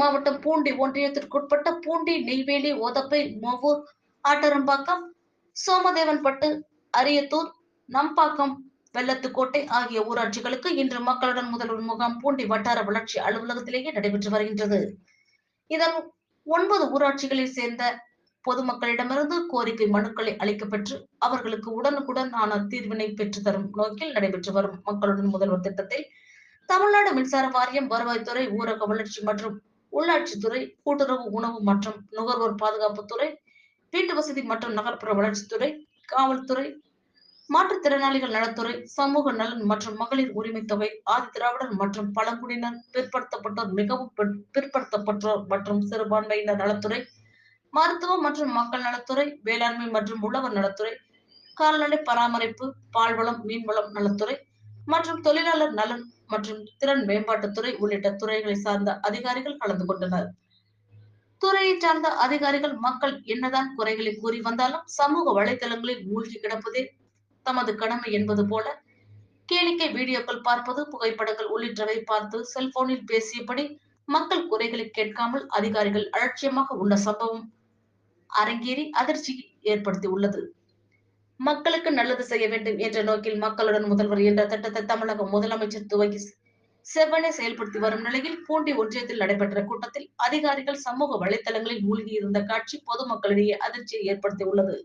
மாவட்டம் பூண்டி ஒன்றியத்திற்குட்பட்ட பூண்டி நெய்வேலி ஓதப்பை மொவூர் ஆட்டரம்பாக்கம் சோமதேவன்பட்டு அரியத்தூர் நம்பாக்கம் வெள்ளத்துக்கோட்டை ஆகிய ஊராட்சிகளுக்கு இன்று மக்களுடன் முதல்வர் முகாம் பூண்டி வட்டார வளர்ச்சி அலுவலகத்திலேயே நடைபெற்று வருகின்றது. இதன் ஒன்பது ஊராட்சிகளை சேர்ந்த பொதுமக்களிடமிருந்து கோரிக்கை மனுக்களை அளிக்கப்பெற்று அவர்களுக்கு உடனுக்குடன் ஆன தீர்வினை பெற்று தரும் நோக்கில் நடைபெற்று வரும் மக்களுடன் முதல்வர் திட்டத்தில் தமிழ்நாடு மின்சார வாரியம் வருவாய்த்துறை ஊரக வளர்ச்சி மற்றும் உள்ளாட்சித்துறை கூட்டுறவு உணவு மற்றும் நுகர்வோர் பாதுகாப்புத்துறை வீட்டு வசதி மற்றும் நகர்ப்புற வளர்ச்சித்துறை காவல்துறை மாற்றுத்திறனாளிகள் நலத்துறை சமூக நலன் மற்றும் மகளிர் உரிமை தொகை ஆதி திராவிடர் மற்றும் பழங்குடியினர் பிற்படுத்தப்பட்டோர் மிகவும் பிற்- பிற்படுத்தப்பட்டோர் மற்றும் சிறுபான்மையினர் நலத்துறை மருத்துவம் மற்றும் மக்கள் நலத்துறை வேளாண்மை மற்றும் உழவர் நலத்துறை கால்நடை பராமரிப்பு பால்வளம் மீன்வளம் நலத்துறை மற்றும் தொழிலாளர் நலன் மற்றும் திறன் மேம்பாட்டுத்துறை உள்ளிட்ட துறைகளை சார்ந்த அதிகாரிகள் கலந்து கொண்டனர். துறையை சார்ந்த அதிகாரிகள் மக்கள் என்னதான் குறைகளை கூறி வந்தாலும் சமூக வலைதளங்களில் மூழ்கி கிடப்பதே தமது கடமை என்பது போல கேளிக்கை வீடியோக்கள் பார்ப்பது புகைப்படங்கள் உள்ளிட்டவை பார்த்து செல்போனில் பேசியபடி மக்கள் குறைகளை கேட்காமல் அதிகாரிகள் அலட்சியமாக உள்ள சம்பவம் அரங்கேறி அதிர்ச்சி ஏற்படுத்தி உள்ளது மக்களுக்கு நல்லது செய்ய வேண்டும் என்ற நோக்கில் மக்களுடன் முதல்வர் என்ற திட்டத்தை தமிழக முதலமைச்சர் துவங்கி செவ்வனே செயல்படுத்தி வரும் நிலையில் பூண்டி ஒன்றியத்தில் நடைபெற்ற கூட்டத்தில் அதிகாரிகள் சமூக வலைதளங்களில் மூழ்கியிருந்த காட்சி பொதுமக்களிடையே அதிர்ச்சியை ஏற்படுத்தி உள்ளது